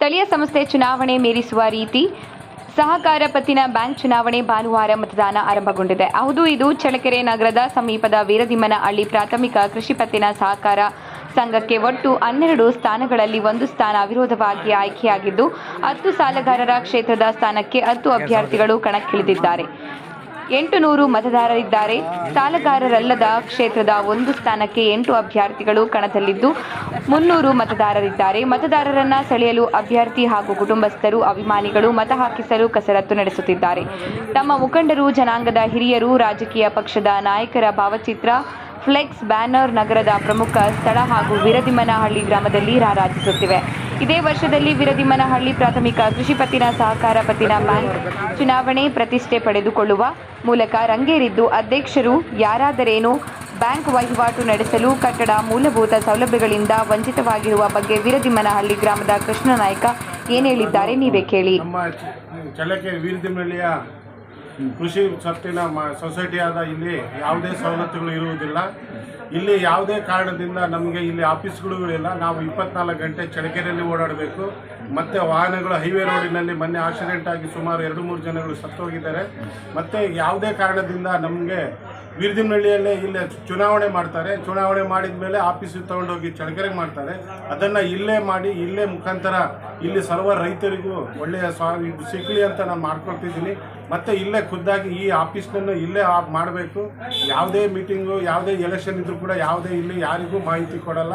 ಸ್ಥಳೀಯ ಸಂಸ್ಥೆ ಚುನಾವಣೆ ಮೀರಿಸುವ ರೀತಿ ಸಹಕಾರ ಪತ್ತಿನ ಬ್ಯಾಂಕ್ ಚುನಾವಣೆ ಭಾನುವಾರ ಮತದಾನ ಆರಂಭಗೊಂಡಿದೆ. ಹೌದು, ಇದು ಚಳಕೆರೆ ನಗರದ ಸಮೀಪದ ವೀರದಿಮ್ಮನಹಳ್ಳಿ ಪ್ರಾಥಮಿಕ ಕೃಷಿ ಪತ್ತಿನ ಸಹಕಾರ ಸಂಘಕ್ಕೆ ಒಟ್ಟು ಹನ್ನೆರಡು ಸ್ಥಾನಗಳಲ್ಲಿ ಒಂದು ಸ್ಥಾನ ಅವಿರೋಧವಾಗಿ ಆಯ್ಕೆಯಾಗಿದ್ದು, ಹತ್ತು ಸಾಲಗಾರರ ಕ್ಷೇತ್ರದ ಸ್ಥಾನಕ್ಕೆ ಹತ್ತು ಅಭ್ಯರ್ಥಿಗಳು ಕಣಕ್ಕಿಳಿದಿದ್ದಾರೆ. ಎಂಟು ನೂರು ಮತದಾರರಿದ್ದಾರೆ. ಸಾಲಗಾರರಲ್ಲದ ಕ್ಷೇತ್ರದ ಒಂದು ಸ್ಥಾನಕ್ಕೆ ಎಂಟು ಅಭ್ಯರ್ಥಿಗಳು ಕಣದಲ್ಲಿದ್ದು ಮುನ್ನೂರು ಮತದಾರರಿದ್ದಾರೆ. ಮತದಾರರನ್ನ ಸೆಳೆಯಲು ಅಭ್ಯರ್ಥಿ ಹಾಗೂ ಕುಟುಂಬಸ್ಥರು, ಅಭಿಮಾನಿಗಳು ಮತ ಹಾಕಿಸಲು ಕಸರತ್ತು ನಡೆಸುತ್ತಿದ್ದಾರೆ. ತಮ್ಮ ಮುಖಂಡರು, ಜನಾಂಗದ ಹಿರಿಯರು, ರಾಜಕೀಯ ಪಕ್ಷದ ನಾಯಕರ ಭಾವಚಿತ್ರ ಫ್ಲೆಕ್ಸ್ ಬ್ಯಾನರ್ ನಗರದ ಪ್ರಮುಖ ಸ್ಥಳ ಹಾಗೂ ವೀರದಿಮ್ಮನಹಳ್ಳಿ ಗ್ರಾಮದಲ್ಲಿ ರಾರಾಜಿಸುತ್ತಿವೆ. ಇದೇ ವರ್ಷದಲ್ಲಿ ವೀರದಿಮ್ಮನಹಳ್ಳಿ ಪ್ರಾಥಮಿಕ ಕೃಷಿ ಪತ್ತಿನ ಸಹಕಾರ ಪತ್ತಿನ ಬ್ಯಾಂಕ್ ಚುನಾವಣೆ ಪ್ರತಿಷ್ಠೆ ಪಡೆದುಕೊಳ್ಳುವ ಮೂಲಕ ರಂಗೇರಿದ್ದು ಅಧ್ಯಕ್ಷರು ಯಾರಾದರೇನು ಬ್ಯಾಂಕ್ ವಹಿವಾಟು ನಡೆಸಲು ಕಟ್ಟಡ ಮೂಲಭೂತ ಸೌಲಭ್ಯಗಳಿಂದ ವಂಚಿತವಾಗಿರುವ ಬಗ್ಗೆ ವೀರದಿಮ್ಮನಹಳ್ಳಿ ಗ್ರಾಮದ ಕೃಷ್ಣ ನಾಯ್ಕ ಏನು ಹೇಳಿದ್ದಾರೆ ನೀವೇ ಕೇಳಿ. ಕೃಷಿ ಸತ್ತಿನ ಸೊಸೈಟಿ ಆದ ಇಲ್ಲಿ ಯಾವುದೇ ಸವಲತ್ತುಗಳು ಇರುವುದಿಲ್ಲ. ಇಲ್ಲಿ ಯಾವುದೇ ಕಾರಣದಿಂದ ನಮಗೆ ಇಲ್ಲಿ ಆಫೀಸ್ಗಳು ಇಲ್ಲ ನಾವು ಇಪ್ಪತ್ನಾಲ್ಕು ಗಂಟೆ ಚಳಕೆರೆಯಲ್ಲಿ ಓಡಾಡಬೇಕು. ಮತ್ತು ವಾಹನಗಳು ಹೈವೇ ರೋಡಿನಲ್ಲಿ ಮೊನ್ನೆ ಆಕ್ಸಿಡೆಂಟ್ ಆಗಿ ಸುಮಾರು ಎರಡು ಮೂರು ಜನಗಳು ಸತ್ತೋಗಿದ್ದಾರೆ. ಮತ್ತು ಯಾವುದೇ ಕಾರಣದಿಂದ ನಮಗೆ ವೀರದಿಮ್ಮನಹಳ್ಳಿಯಲ್ಲೇ ಇಲ್ಲೇ ಚುನಾವಣೆ ಮಾಡ್ತಾರೆ. ಚುನಾವಣೆ ಮಾಡಿದ ಮೇಲೆ ಆಫೀಸಿಗೆ ತೊಗೊಂಡೋಗಿ ಚಳಕೆರೆಗೆ ಮಾಡ್ತಾರೆ. ಅದನ್ನು ಇಲ್ಲೇ ಮಾಡಿ, ಇಲ್ಲೇ ಮುಖಾಂತರ ಇಲ್ಲಿ ಸರ್ವ ರೈತರಿಗೂ ಒಳ್ಳೆಯ ಸ್ವಾ ಇದು ಸಿಗಲಿ ಅಂತ ನಾನು ಮಾಡ್ಕೊಳ್ತಿದ್ದೀನಿ. ಮತ್ತು ಇಲ್ಲೇ ಖುದ್ದಾಗಿ ಈ ಆಫೀಸ್ನನ್ನು ಇಲ್ಲೇ ಮಾಡಬೇಕು. ಯಾವುದೇ ಮೀಟಿಂಗು ಯಾವುದೇ ಎಲೆಕ್ಷನ್ ಇದ್ರೂ ಕೂಡ ಯಾವುದೇ ಇಲ್ಲಿ ಯಾರಿಗೂ ಮಾಹಿತಿ ಕೊಡಲ್ಲ.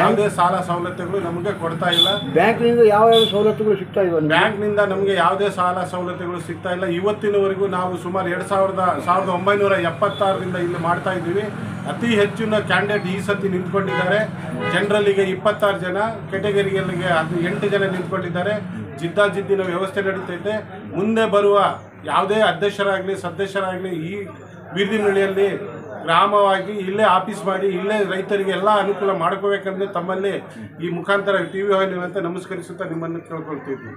ಯಾವುದೇ ಸಾಲ ಸವಲತ್ತುಗಳು ನಮಗೆ ಕೊಡ್ತಾ ಇಲ್ಲ. ಬ್ಯಾಂಕ್ನಿಂದ ಯಾವ ಯಾವ ಸವಲತ್ತುಗಳು ಸಿಗ್ತಾ ಇಲ್ಲ ಬ್ಯಾಂಕ್ನಿಂದ ನಮಗೆ ಯಾವುದೇ ಸಾಲ ಸವಲತ್ತುಗಳು ಸಿಗ್ತಾ ಇಲ್ಲ. ಇವತ್ತಿನವರೆಗೂ ನಾವು ಸುಮಾರು ಎರಡು ಸಾವಿರದ ಸಾವಿರದ ಒಂಬೈನೂರ ಎಪ್ಪತ್ತಾರರಿಂದ ಇಲ್ಲಿ ಮಾಡ್ತಾ ಇದ್ದೀವಿ. ಅತಿ ಹೆಚ್ಚಿನ ಕ್ಯಾಂಡಿಡೇಟ್ ಈ ಸತಿ ನಿಂತ್ಕೊಂಡಿದ್ದಾರೆ. ಜನರಲ್ಲಿಗೆ ಇಪ್ಪತ್ತಾರು ಜನ ಕೆಟಗರಿಗಳಿಗೆ ಅದು ಎಂಟು ಜನ ನಿಂತ್ಕೊಂಡಿದ್ದಾರೆ. ಜಿದ್ದಾಜಿದ್ದಿನ ವ್ಯವಸ್ಥೆ ನಡೀತೈತೆ ಮುಂದೆ ಬರುವ ಯಾವುದೇ ಅಧ್ಯಕ್ಷರಾಗಲಿ, ಸದಸ್ಯರಾಗಲಿ ಈ ಬೀದಿನಹಳ್ಳಿಯಲ್ಲಿ ಗ್ರಾಮವಾಗಿ ಇಲ್ಲೇ ಆಫೀಸ್ ಮಾಡಿ, ಇಲ್ಲೇ ರೈತರಿಗೆ ಎಲ್ಲ ಅನುಕೂಲ ಮಾಡ್ಕೋಬೇಕಂದ್ರೆ ತಮ್ಮಲ್ಲಿ ಈ ಮುಖಾಂತರ ಟಿ ವಿ ಅಂತ ನಮಸ್ಕರಿಸುತ್ತಾ ನಿಮ್ಮನ್ನು ಕೇಳ್ಕೊಳ್ತಿದ್ವಿ